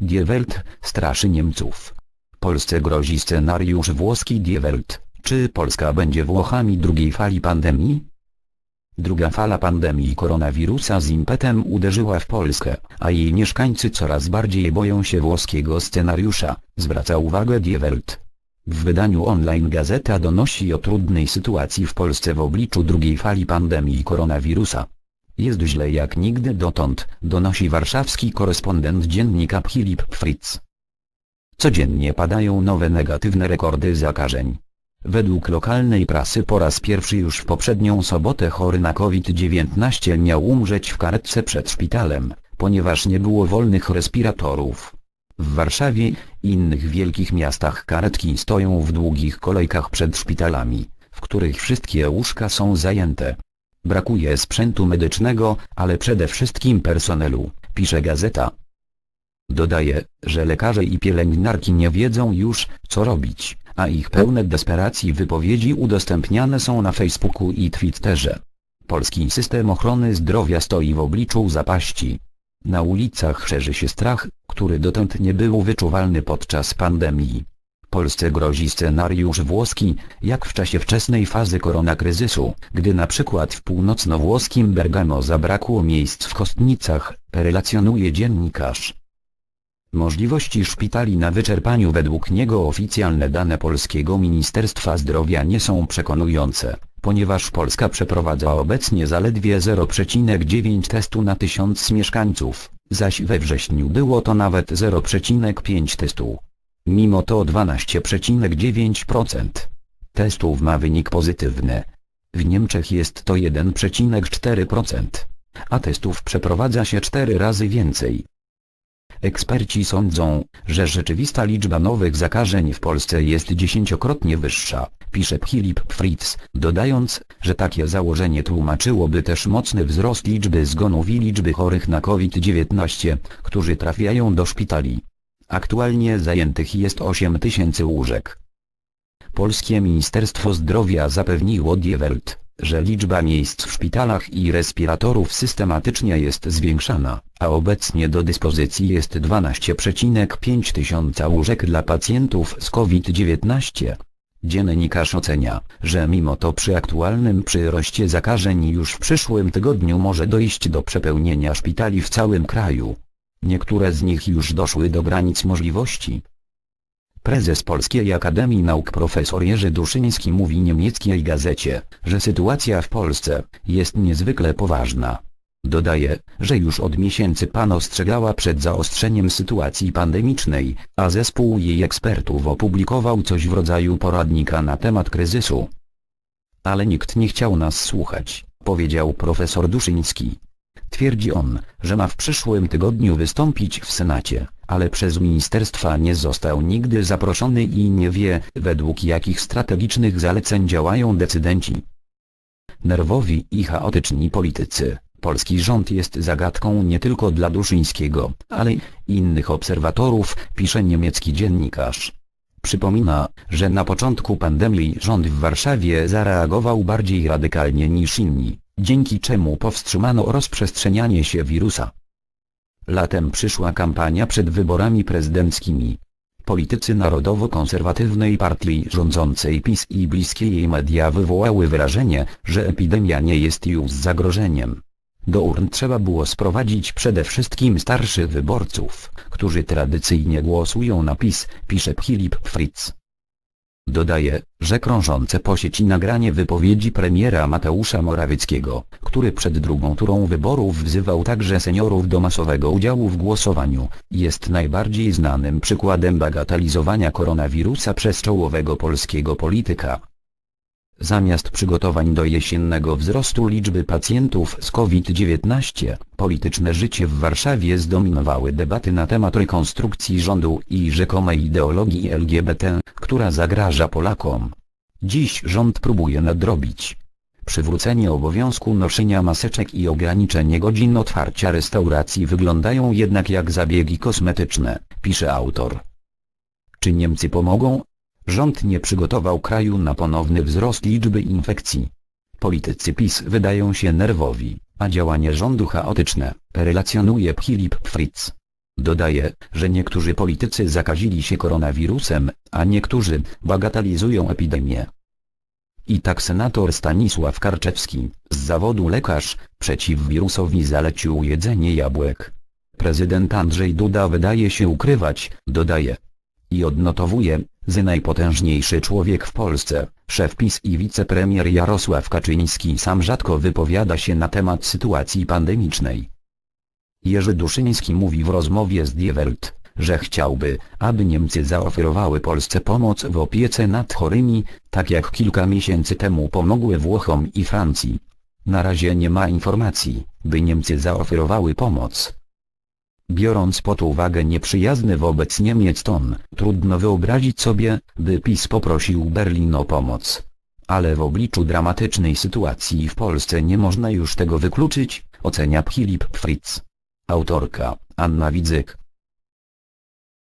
Die Welt straszy Niemców. Polsce grozi scenariusz włoski Die Welt. Czy Polska będzie Włochami drugiej fali pandemii? Druga fala pandemii koronawirusa z impetem uderzyła w Polskę, a jej mieszkańcy coraz bardziej boją się włoskiego scenariusza, zwraca uwagę Die Welt. W wydaniu online gazeta donosi o trudnej sytuacji w Polsce w obliczu drugiej fali pandemii koronawirusa. Jest źle jak nigdy dotąd, donosi warszawski korespondent dziennika Filip Fritz. Codziennie padają nowe negatywne rekordy zakażeń. Według lokalnej prasy po raz pierwszy już w poprzednią sobotę chory na COVID-19 miał umrzeć w karetce przed szpitalem, ponieważ nie było wolnych respiratorów. W Warszawie innych wielkich miastach karetki stoją w długich kolejkach przed szpitalami, w których wszystkie łóżka są zajęte. Brakuje sprzętu medycznego, ale przede wszystkim personelu, pisze gazeta. Dodaje, że lekarze i pielęgniarki nie wiedzą już, co robić, a ich pełne desperacji wypowiedzi udostępniane są na Facebooku i Twitterze. Polski system ochrony zdrowia stoi w obliczu zapaści. Na ulicach szerzy się strach, który dotąd nie był wyczuwalny podczas pandemii. Polsce grozi scenariusz włoski, jak w czasie wczesnej fazy koronakryzysu, gdy na przykład w północno-włoskim Bergamo zabrakło miejsc w kostnicach, relacjonuje dziennikarz. Możliwości szpitali na wyczerpaniu według niego oficjalne dane polskiego Ministerstwa Zdrowia nie są przekonujące, ponieważ Polska przeprowadza obecnie zaledwie 0,9 testu na tysiąc mieszkańców, zaś we wrześniu było to nawet 0,5 testu. Mimo to 12,9% testów ma wynik pozytywny. W Niemczech jest to 1,4%, a testów przeprowadza się 4 razy więcej. Eksperci sądzą, że rzeczywista liczba nowych zakażeń w Polsce jest dziesięciokrotnie wyższa, pisze Philip Fritz, dodając, że takie założenie tłumaczyłoby też mocny wzrost liczby zgonów i liczby chorych na COVID-19, którzy trafiają do szpitali. Aktualnie zajętych jest 8 tysięcy łóżek. Polskie Ministerstwo Zdrowia zapewniło Die Welt, że liczba miejsc w szpitalach i respiratorów systematycznie jest zwiększana, a obecnie do dyspozycji jest 12,5 tysiąca łóżek dla pacjentów z COVID-19. Dziennikarz ocenia, że mimo to przy aktualnym przyroście zakażeń już w przyszłym tygodniu może dojść do przepełnienia szpitali w całym kraju. Niektóre z nich już doszły do granic możliwości. Prezes Polskiej Akademii Nauk profesor Jerzy Duszyński mówi niemieckiej gazecie, że sytuacja w Polsce jest niezwykle poważna. Dodaje, że już od miesięcy pan ostrzegała przed zaostrzeniem sytuacji pandemicznej, a zespół jej ekspertów opublikował coś w rodzaju poradnika na temat kryzysu. Ale nikt nie chciał nas słuchać, powiedział profesor Duszyński. Twierdzi on, że ma w przyszłym tygodniu wystąpić w Senacie, ale przez ministerstwa nie został nigdy zaproszony i nie wie, według jakich strategicznych zaleceń działają decydenci. Nerwowi i chaotyczni politycy. Polski rząd jest zagadką nie tylko dla Duszyńskiego, ale i innych obserwatorów, pisze niemiecki dziennikarz. Przypomina, że na początku pandemii rząd w Warszawie zareagował bardziej radykalnie niż inni, dzięki czemu powstrzymano rozprzestrzenianie się wirusa. Latem przyszła kampania przed wyborami prezydenckimi. Politycy narodowo-konserwatywnej partii rządzącej PiS i bliskie jej media wywołały wrażenie, że epidemia nie jest już zagrożeniem. Do urn trzeba było sprowadzić przede wszystkim starszych wyborców, którzy tradycyjnie głosują na PiS, pisze Filip Fritz. Dodaje, że krążące po sieci nagranie wypowiedzi premiera Mateusza Morawieckiego, który przed drugą turą wyborów wzywał także seniorów do masowego udziału w głosowaniu, jest najbardziej znanym przykładem bagatelizowania koronawirusa przez czołowego polskiego polityka. Zamiast przygotowań do jesiennego wzrostu liczby pacjentów z COVID-19, polityczne życie w Warszawie zdominowały debaty na temat rekonstrukcji rządu i rzekomej ideologii LGBT, która zagraża Polakom. Dziś rząd próbuje nadrobić przywrócenie obowiązku noszenia maseczek i ograniczenie godzin otwarcia restauracji wyglądają jednak jak zabiegi kosmetyczne, pisze autor. Czy Niemcy pomogą? Rząd nie przygotował kraju na ponowny wzrost liczby infekcji. Politycy PiS wydają się nerwowi, a działanie rządu chaotyczne, relacjonuje Philip Fritz. Dodaje, że niektórzy politycy zakazili się koronawirusem, a niektórzy bagatelizują epidemię. I tak senator Stanisław Karczewski, z zawodu lekarz, przeciw wirusowi zalecił jedzenie jabłek. Prezydent Andrzej Duda wydaje się ukrywać, dodaje. I odnotowuje, że najpotężniejszy człowiek w Polsce, szef PiS i wicepremier Jarosław Kaczyński sam rzadko wypowiada się na temat sytuacji pandemicznej. Jerzy Duszyński mówi w rozmowie z Die Welt, że chciałby, aby Niemcy zaoferowały Polsce pomoc w opiece nad chorymi, tak jak kilka miesięcy temu pomogły Włochom i Francji. Na razie nie ma informacji, by Niemcy zaoferowały pomoc. Biorąc pod uwagę nieprzyjazny wobec Niemiec ton, trudno wyobrazić sobie, by PiS poprosił Berlin o pomoc. Ale w obliczu dramatycznej sytuacji w Polsce nie można już tego wykluczyć, ocenia Filip Fritz. Autorka, Anna Widzyk.